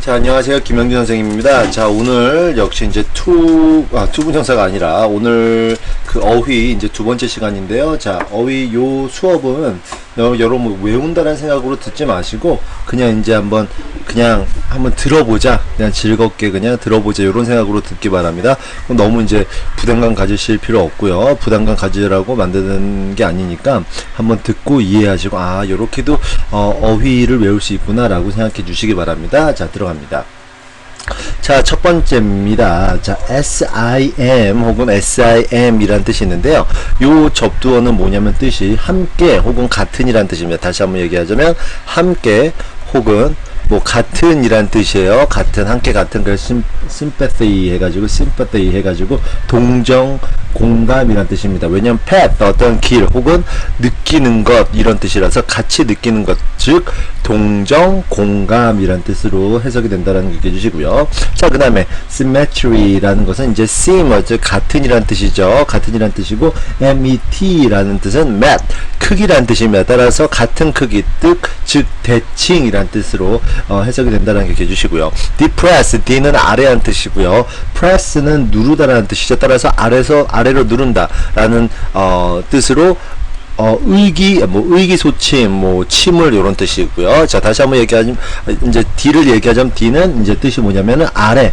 자, 안녕하세요. 김영준 선생님입니다. 자, 오늘 역시 이제 투, 아, 투분 형사가 아니라 오늘 그 어휘 이제 두 번째 시간인데요. 자, 어휘 요 수업은 여- 여러분 뭐 외운다는 생각으로 듣지 마시고 그냥 이제 한번 그냥 한번 들어보자. 그냥 즐겁게 그냥 들어보자. 이런 생각으로 듣기 바랍니다. 너무 이제 부담감 가지실 필요 없고요. 부담감 가지라고 만드는 게 아니니까 한번 듣고 이해하시고 아, 요렇게도 어, 어휘를 외울 수 있구나 라고 생각해 주시기 바랍니다. 자, 들어갑니다. 자, 첫 번째입니다. 자, SIM 혹은 SIM 이란 뜻이 있는데요. 요 접두어는 뭐냐면 뜻이 함께 혹은 같은이란 뜻입니다. 다시 한번 얘기하자면 함께 혹은 뭐 같은 이란 뜻이에요. 같은 함께 같은 걸 심, sympathy 해가지고 sympathy 해가지고 동정 공감이란 뜻입니다. 왜냐면 path 어떤 길 혹은 느끼는 것 이런 뜻이라서 같이 느끼는 것 즉 동정 공감이란 뜻으로 해석이 된다라는 거 기억해 주시고요. 자 그다음에 symmetry라는 것은 이제 seem 즉 같은이란 뜻이죠. 같은이란 뜻이고 met라는 뜻은 met 크기란 뜻입니다. 따라서 같은 크기 뜻, 즉 대칭이란 뜻으로 어, 해석이 된다는 거 기억해 주시고요. depress, d는 아래란 뜻이고요. press는 누르다라는 뜻이죠. 따라서 아래서 아래로 누른다라는 어, 뜻으로 어, 의기, 뭐, 의기소침, 뭐, 침을, 요런 뜻이고요. 자, 다시 한번 얘기하자면, 이제, D를 얘기하자면, D는 이제 뜻이 뭐냐면은, 아래.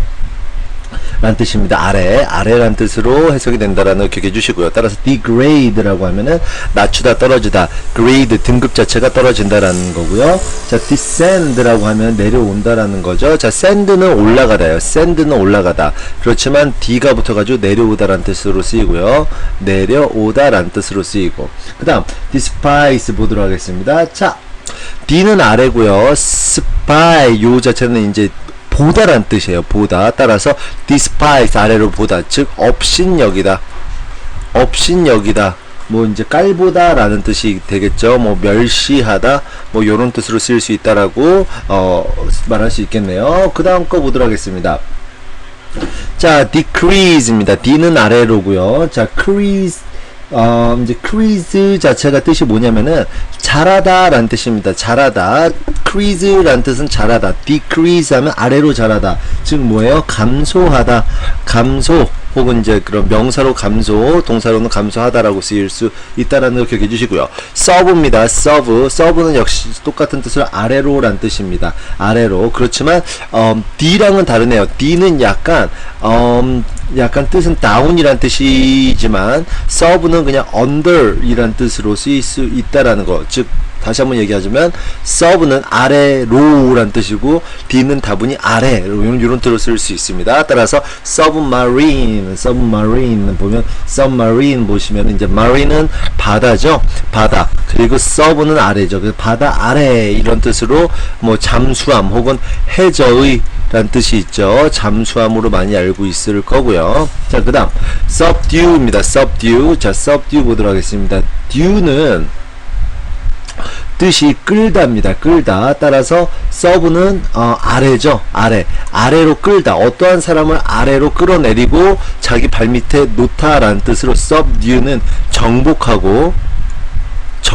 란 뜻입니다. 아래, 아래란 뜻으로 해석이 된다라는 걸 기억해 주시고요. 따라서 degrade라고 하면은 낮추다, 떨어지다. grade 등급 자체가 떨어진다라는 거고요. 자, descend라고 하면 내려온다라는 거죠. 자, send는 올라가다요. send는 올라가다. 그렇지만 d가 붙어가지고 내려오다라는 뜻으로 쓰이고요. 내려오다라는 뜻으로 쓰이고. 그 다음, despise 보도록 하겠습니다. 자, D는 아래고요. spy 요 자체는 이제 보다란 뜻이에요. 보다. 따라서 despise 아래로 보다. 즉 업신여기다. 업신여기다. 뭐 이제 깔보다라는 뜻이 되겠죠. 뭐 멸시하다. 뭐 요런 뜻으로 쓰일 수 있다라고 어 말할 수 있겠네요. 그다음 거 보도록 하겠습니다. 자, decrease입니다. D는 아래로고요. 자, crease 어, 이제 crease 자체가 뜻이 뭐냐면은 자라다라는 뜻입니다. 자라다. crease라는 뜻은 자라다. decrease 하면 아래로 자라다. 즉 뭐예요? 감소하다. 감소 혹은 이제 그런 명사로 감소, 동사로는 감소하다라고 쓰일 수 있다라는 걸 기억해 주시고요. serve입니다. serve. serve는 역시 똑같은 뜻으로 아래로란 뜻입니다. 아래로. 그렇지만 음, D랑은 다르네요. D는 약간 음, 약간 뜻은 down이란 뜻이지만 serve는 그냥 under이란 뜻으로 쓰일 수 있다라는 거. 즉 다시 한번 얘기하자면 serve는 아래로란 뜻이고 D는 다분히 아래 이런 이런 뜻으로 쓸수 있습니다. 따라서 submarine, submarine 보면 submarine 보시면 이제 marine은 바다죠, 바다. 그리고 sub는 아래죠, 그 바다 아래 이런 뜻으로 뭐 잠수함 혹은 해저의 라는 뜻이 있죠. 잠수함으로 많이 알고 있을 거고요. 자, 그 다음, subdue입니다. subdue. 자, subdue 보도록 하겠습니다. due는 뜻이 끌다입니다. 끌다. 따라서 서브는 어, 아래죠. 아래. 아래로 끌다. 어떠한 사람을 아래로 끌어내리고 자기 발밑에 놓다라는 뜻으로 subdue는 정복하고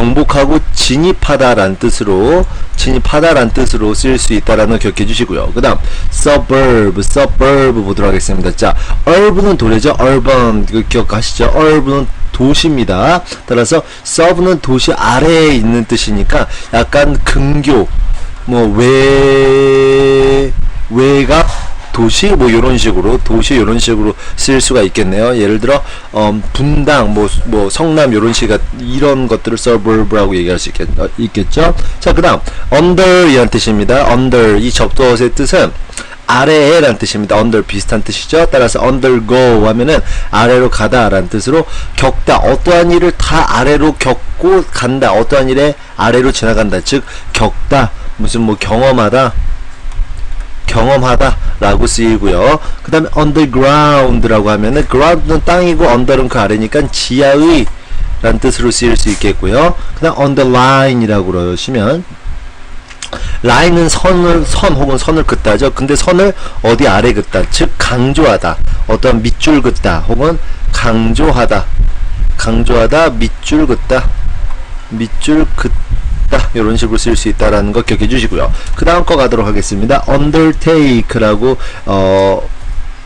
정복하고 진입하다라는 뜻으로 진입하다라는 뜻으로 쓸수 있다라는 걸 기억해 주시고요. 그 다음 suburb, suburb 보도록 하겠습니다. 자, urban은 도래죠. urban 기억하시죠? urban은 도시입니다. 따라서 surb는 도시 아래에 있는 뜻이니까 약간 근교 뭐 외 외곽 도시 뭐 이런 식으로 도시 이런 식으로 쓸 수가 있겠네요. 예를 들어 음, 분당 뭐 뭐 성남 이런 식가 이런 것들을 suburb라고 얘기할 수 있겠, 어, 있겠죠. 자 그다음 under 이란 뜻입니다. under 이 접두어의 뜻은 아래에란 뜻입니다. under 비슷한 뜻이죠. 따라서 undergo 하면은 아래로 가다 라는 뜻으로 겪다 어떠한 일을 다 아래로 겪고 간다 어떠한 일에 아래로 지나간다 즉 겪다 무슨 뭐 경험하다 경험하다 라고 쓰이고요. 그 다음에 underground라고 하면은 ground는 땅이고 under는 그 아래니까 지하의 라는 뜻으로 쓰일 수 있겠고요. 그 다음 underline이라고 그러시면 라인은 선을 선 혹은 선을 긋다죠. 근데 선을 어디 아래 긋다, 즉 강조하다, 어떤 밑줄 긋다 혹은 강조하다, 강조하다, 밑줄 긋다, 밑줄 있다 이런 식으로 쓸 수 있다라는 거 기억해 주시고요 그 다음 거 가도록 하겠습니다 undertake라고 어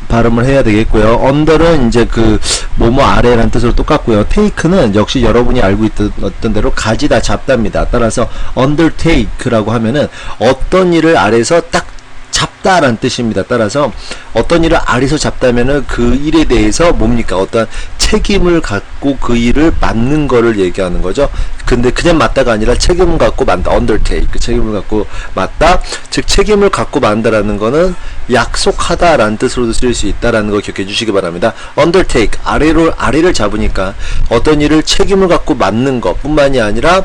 발음을 해야 되겠고요. under는 이제 그 뭐뭐 아래라는 뜻으로 똑같고요. take는 역시 여러분이 알고 있던 어떤 대로 가지다 잡다입니다. 따라서 undertake라고 하면은 어떤 일을 아래서 딱 잡다라는 뜻입니다. 따라서 어떤 일을 아래서 잡다면은 그 일에 대해서 뭡니까? 어떤 책임을 갖고 그 일을 맡는 거를 얘기하는 거죠. 근데 그냥 맡다가 아니라 책임을 갖고 만다. undertake. 그 책임을 갖고 맡다. 즉 책임을 갖고 만다라는 거는 약속하다라는 뜻으로도 쓸수 있다라는 거 기억해 주시기 바랍니다. undertake 아래로 아래를 잡으니까 어떤 일을 책임을 갖고 맡는 것뿐만이 아니라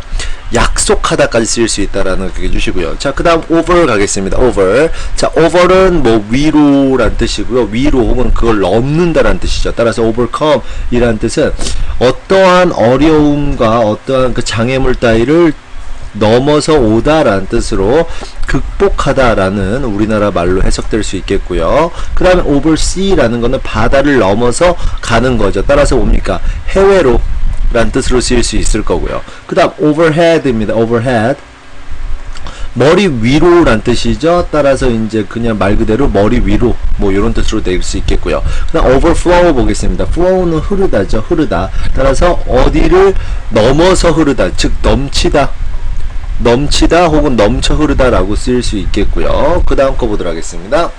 약속하다까지 쓸 수 있다라는 거 기억해 주시고요. 자, 그 다음 over 가겠습니다. over. 자, over는 뭐 위로란 뜻이고요. 위로 혹은 그걸 넘는다라는 뜻이죠. 따라서 overcome 이라는 뜻은 어떠한 어려움과 어떠한 그 장애물 따위를 넘어서 오다라는 뜻으로 극복하다라는 우리나라 말로 해석될 수 있겠고요. 그 다음에 oversea라는 거는 바다를 넘어서 가는 거죠. 따라서 뭡니까? 해외로 라는 뜻으로 쓰일 수 있을 거고요. 그 다음 overhead입니다. overhead. 머리 위로란 뜻이죠. 따라서 이제 그냥 말 그대로 머리 위로 뭐 이런 뜻으로 될 수 있겠고요. 그다음 overflow 보겠습니다. flow는 흐르다죠. 흐르다. 따라서 어디를 넘어서 흐르다, 즉 넘치다. 넘치다 혹은 넘쳐 흐르다라고 쓰일 수 있겠고요. 그 다음 거 보도록 하겠습니다.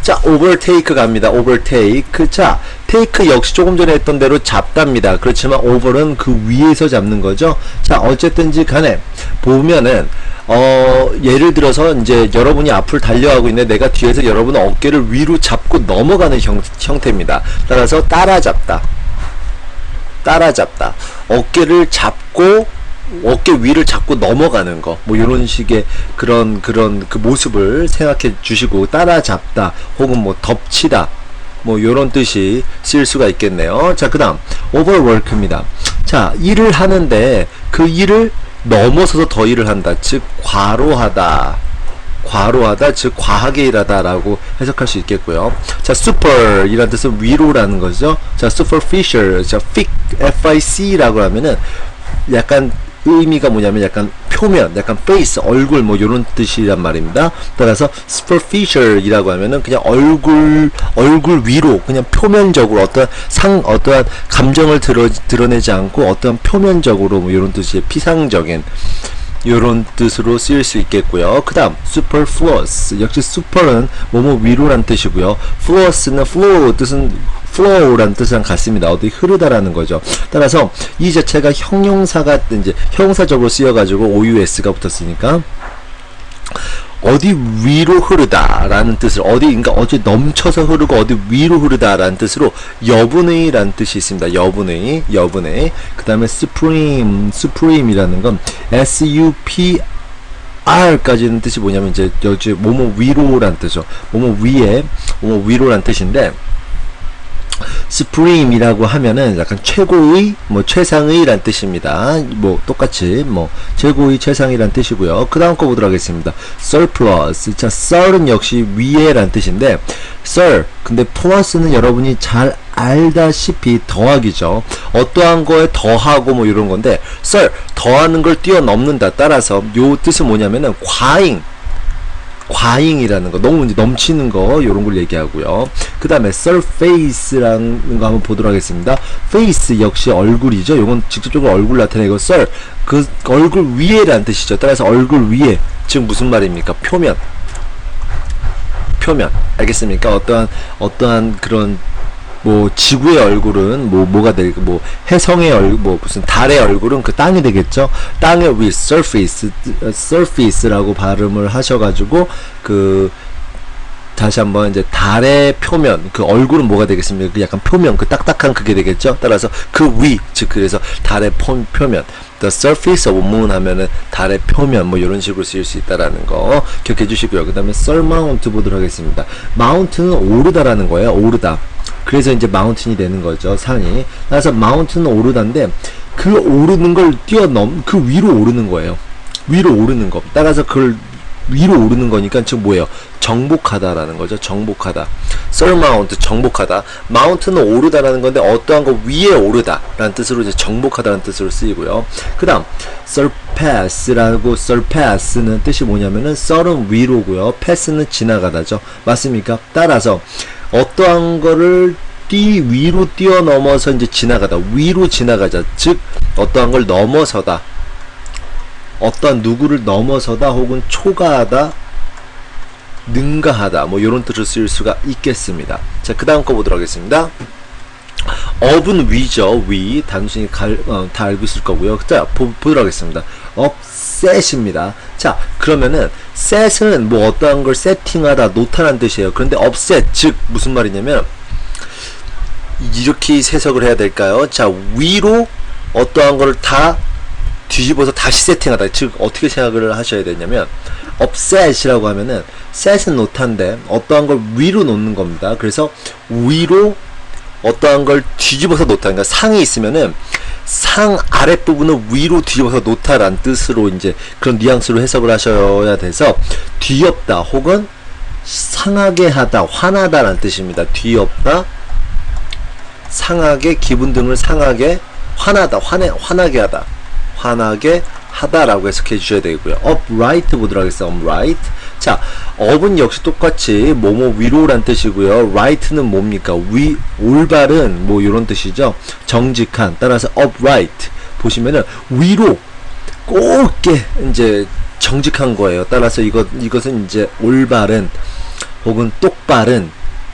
자, overtake 갑니다. overtake. 자, take 역시 조금 전에 했던 대로 잡답니다. 그렇지만 over는 그 위에서 잡는 거죠. 자, 어쨌든지 간에 보면은 어, 예를 들어서 이제 여러분이 앞을 달려가고 있는데 내가 뒤에서 여러분 어깨를 위로 잡고 넘어가는 형, 형태입니다. 따라서 따라잡다. 따라잡다. 어깨를 잡고 어깨 위를 잡고 넘어가는 거, 뭐 이런 식의 그런 그런 그 모습을 생각해 주시고 따라잡다 혹은 뭐 덮치다 뭐 이런 뜻이 쓸 수가 있겠네요. 자, 그다음 overwork입니다. 자, 일을 하는데 그 일을 넘어서서 더 일을 한다. 즉 과로하다. 과로하다, 즉 과하게 일하다라고 해석할 수 있겠고요. 자, super 이란 뜻은 위로라는 거죠. 자, superficial, 자, fic, f-i-c라고 하면은 약간 의미가 뭐냐면 약간 표면, 약간 face, 얼굴 뭐 이런 뜻이란 말입니다. 따라서 superficial이라고 하면은 그냥 얼굴 얼굴 위로 그냥 표면적으로 어떤 상 어떠한 감정을 드러, 드러내지 않고 어떤 표면적으로 뭐 이런 뜻의 피상적인 이런 뜻으로 쓰일 수 있겠고요. 그 다음 superfluous 역시 super은 뭐뭐 위로란 뜻이고요. fluous는 flow 뜻은 flow란 뜻이랑 같습니다. 어디 흐르다라는 거죠. 따라서 이 자체가 형용사가 이제 형사적으로 쓰여가지고 ous가 붙었으니까 어디 위로 흐르다라는 뜻을 어디 그러니까 어디 넘쳐서 흐르고 어디 위로 흐르다라는 뜻으로 여분의라는 뜻이 있습니다. 여분의 여분의 그 다음에 supreme supreme이라는 건 s u p r까지는 뜻이 뭐냐면 이제 여기 뭐뭐 위로란 뜻이죠. 뭐뭐 위에 뭐뭐 위로란 뜻인데 supreme이라고 하면은 약간 최고의 뭐 최상의란 뜻입니다. 뭐 똑같이 뭐 최고의 최상이란 뜻이고요. 그 다음 거 보도록 하겠습니다. surplus. 자, 썰은 역시 위에란 뜻인데 썰 근데 플러스는 여러분이 잘 알다시피 더하기죠. 어떠한 거에 더하고 뭐 이런 건데 썰 더하는 걸 뛰어넘는다. 따라서 요 뜻은 뭐냐면은 과잉 과잉이라는 거 너무 이제 넘치는 거 이런 걸 얘기하고요. 그 다음에 surface라는 거 한번 보도록 하겠습니다. face 역시 얼굴이죠. 이건 직접적으로 얼굴 나타내고 썰그 얼굴 위에라는 뜻이죠. 따라서 얼굴 위에 즉 무슨 말입니까? 표면 표면 알겠습니까? 어떠한 어떠한 그런 뭐 지구의 얼굴은 뭐 뭐가 될 뭐 해성의 얼굴 뭐 무슨 달의 얼굴은 그 땅이 되겠죠. 땅의 위 surface surface라고 발음을 하셔 가지고 그 다시 한번 이제 달의 표면 그 얼굴은 뭐가 되겠습니까? 그 약간 표면 그 딱딱한 그게 되겠죠. 따라서 그 위 즉 그래서 달의 표, 표면 the surface of moon 하면은 달의 표면 뭐 이런 식으로 쓰일 수 있다라는 거 기억해 주시고요. 그다음에 surmount 보도록 하겠습니다. mountain은 오르다라는 거예요. 오르다. 그래서 이제 마운틴이 되는 거죠 산이 그래서 마운틴은 오르다인데 그 오르는 걸 뛰어넘 그 위로 오르는 거예요 위로 오르는 거 따라서 그걸 위로 오르는 거니까 지금 뭐예요? 정복하다라는 거죠. 정복하다. surmount 정복하다. mount는 오르다라는 건데 어떠한 거 위에 오르다라는 뜻으로 이제 정복하다라는 뜻으로 쓰이고요. 그다음 surpass라고 surpass는 뜻이 뭐냐면은 썰은 위로고요. pass는 지나가다죠. 맞습니까? 따라서 어떠한 거를 뛰 위로 뛰어넘어서 이제 지나가다 위로 지나가자. 즉 어떠한 걸 넘어서다. 어떠한 누구를 넘어서다 혹은 초과하다 능가하다. 뭐 이런 뜻을 쓸 수가 있겠습니다. 자그 다음 거 보도록 하겠습니다. 업은 위죠. 위. 단순히 갈, 어, 다 알고 있을 거고요. 자 보, 보도록 하겠습니다 업셋입니다 자 그러면은 set은 뭐 어떠한 걸 세팅하다 놓다라는 뜻이에요 그런데 업셋 즉 무슨 말이냐면 이렇게 해석을 해야 될까요? 자, 위로 어떠한 거를 다 뒤집어서 다시 세팅하다. 즉, 어떻게 생각을 하셔야 되냐면, upset이라고 하면은, set은 놓다인데, 어떠한 걸 위로 놓는 겁니다. 그래서, 위로 어떠한 걸 뒤집어서 놓다. 그러니까 상이 있으면은, 상 아랫부분을 위로 뒤집어서 놓다라는 뜻으로 이제 그런 뉘앙스로 해석을 하셔야 돼서, 뒤엎다 혹은 상하게 하다, 화나다라는 뜻입니다. 뒤엎다, 상하게 기분 등을 상하게 화나다 화내 화나게 하다 화나게 하다라고 해석해 주셔야 되고요. upright 보도록 하겠습니다. upright. 자, up은 역시 똑같이 뭐뭐 위로란 뜻이고요. right는 뭡니까? 위 올바른 뭐 이런 뜻이죠. 정직한. 따라서 upright 보시면은 위로 곱게 이제 정직한 거예요. 따라서 이것 이것은 이제 올바른 혹은 똑바른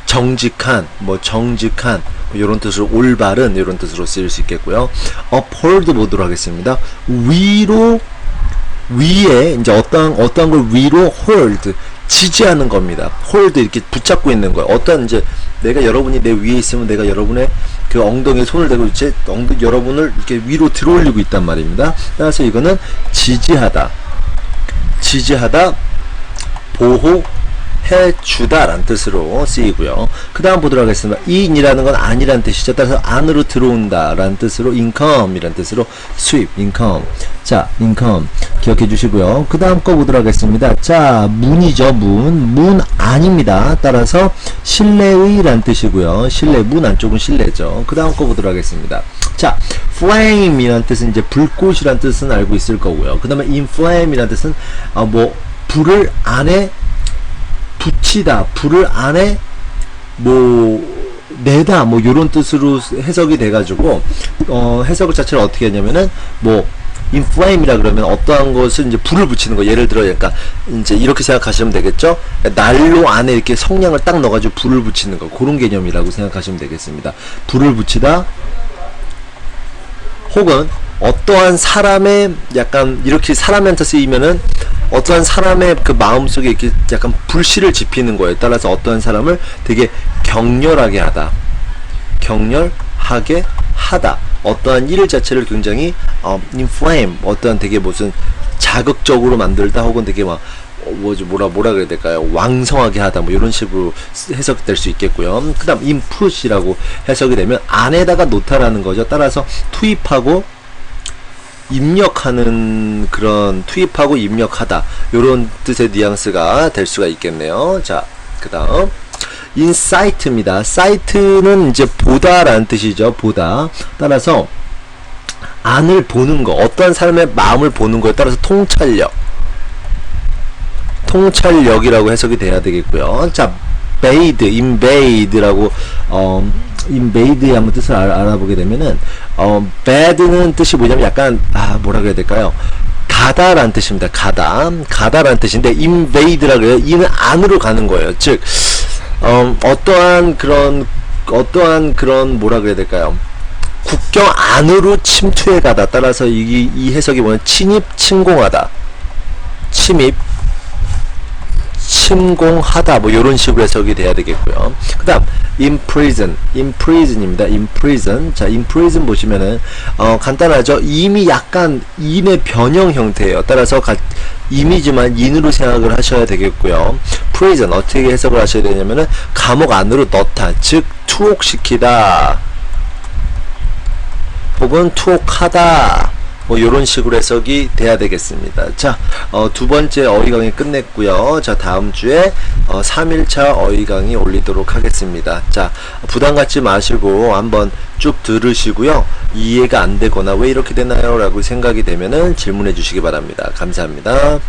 정직한 뭐 정직한 이런 뜻으로 올바른 이런 뜻으로 쓰일 수 있겠고요. uphold 보도록 하겠습니다. 위로 위에 이제 어떠한 어떠한 걸 위로 hold 지지하는 겁니다. hold 이렇게 붙잡고 있는 거예요. 어떤 이제 내가 여러분이 내 위에 있으면 내가 여러분의 그 엉덩이에 손을 대고 이제 엉덩 여러분을 이렇게 위로 들어올리고 있단 말입니다. 따라서 이거는 지지하다, 지지하다, 보호 해주다라는 뜻으로 쓰이고요. 그 다음 보도록 하겠습니다. in이라는 건 아니라는 뜻이죠. 따라서 안으로 들어온다라는 뜻으로 income이라는 뜻으로 수입, income. 자, income 기억해 주시고요. 그 다음 거 보도록 하겠습니다. 자, 문이죠, 문. 문 아닙니다. 따라서 실내의라는 뜻이고요. 실내, 문 안쪽은 실내죠. 그 다음 거 보도록 하겠습니다. 자, flame이라는 뜻은 이제 불꽃이라는 뜻은 알고 있을 거고요. 그 다음에 inflame이라는 뜻은 어, 뭐 불을 안에 붙이다, 불을 안에 뭐 내다 뭐 이런 뜻으로 해석이 돼 가지고 어 해석을 자체를 어떻게 하냐면은 뭐 인플레임이라 그러면 어떠한 것을 이제 불을 붙이는 거. 예를 들어 그러니까 이제 이렇게 생각하시면 되겠죠? 난로 안에 이렇게 성냥을 딱 넣어가지고 불을 붙이는 거. 그런 개념이라고 생각하시면 되겠습니다. 불을 붙이다. 혹은 어떠한 사람의 약간 이렇게 사람한테 쓰이면은 어떠한 사람의 그 마음속에 이렇게 약간 불씨를 지피는 거에 따라서 어떠한 사람을 되게 격렬하게 하다. 격렬하게 하다. 어떠한 일 자체를 굉장히 어, inflame 어떠한 되게 무슨 자극적으로 만들다 혹은 되게 막 어, 뭐지 뭐라 뭐라 그래야 될까요? 왕성하게 하다 뭐 이런 식으로 쓰- 해석될 수 있겠고요. 그다음 input이라고 해석이 되면 안에다가 놓다라는 거죠. 따라서 투입하고 입력하는 그런 투입하고 입력하다 요런 뜻의 뉘앙스가 될 수가 있겠네요. 자, 그다음 인사이트입니다. 사이트는 이제 보다라는 뜻이죠. 보다. 따라서 안을 보는 거, 어떤 사람의 마음을 보는 거에 따라서 통찰력. 통찰력이라고 해석이 돼야 되겠고요. 자, 베이드, 인베이드라고 어 인베이드의 한번 뜻을 알, 알아보게 되면은 어 bad는 뜻이 뭐냐면 약간 아 뭐라 그래야 될까요? 가다라는 뜻입니다. 가다, 가다라는 뜻인데 인베이드라 그래요. 이는 안으로 가는 거예요. 즉 어, 어떠한 그런 어떠한 그런 뭐라 그래야 될까요? 국경 안으로 침투해 가다. 따라서 이, 이 해석이 뭐냐면 침입, 침공하다. 침입, 침공하다 뭐 이런 식으로 해석이 돼야 되겠고요. 그 다음 imprison, imprison입니다. imprison. 자, imprison 보시면은 어 간단하죠. 이미 약간 인의 변형 형태예요. 따라서 가, 임이지만 인으로 생각을 하셔야 되겠고요. prison 어떻게 해석을 하셔야 되냐면은 감옥 안으로 넣다, 즉 투옥시키다. 혹은 투옥하다 뭐 이런 식으로 해석이 돼야 되겠습니다. 자, 어, 두 번째 어휘 강의 끝냈고요. 자, 다음 주에 어, 3일차 어휘 강의 올리도록 하겠습니다. 자, 부담 갖지 마시고 한번 쭉 들으시고요. 이해가 안 되거나 왜 이렇게 되나요? 라고 생각이 되면은 질문해 주시기 바랍니다. 감사합니다.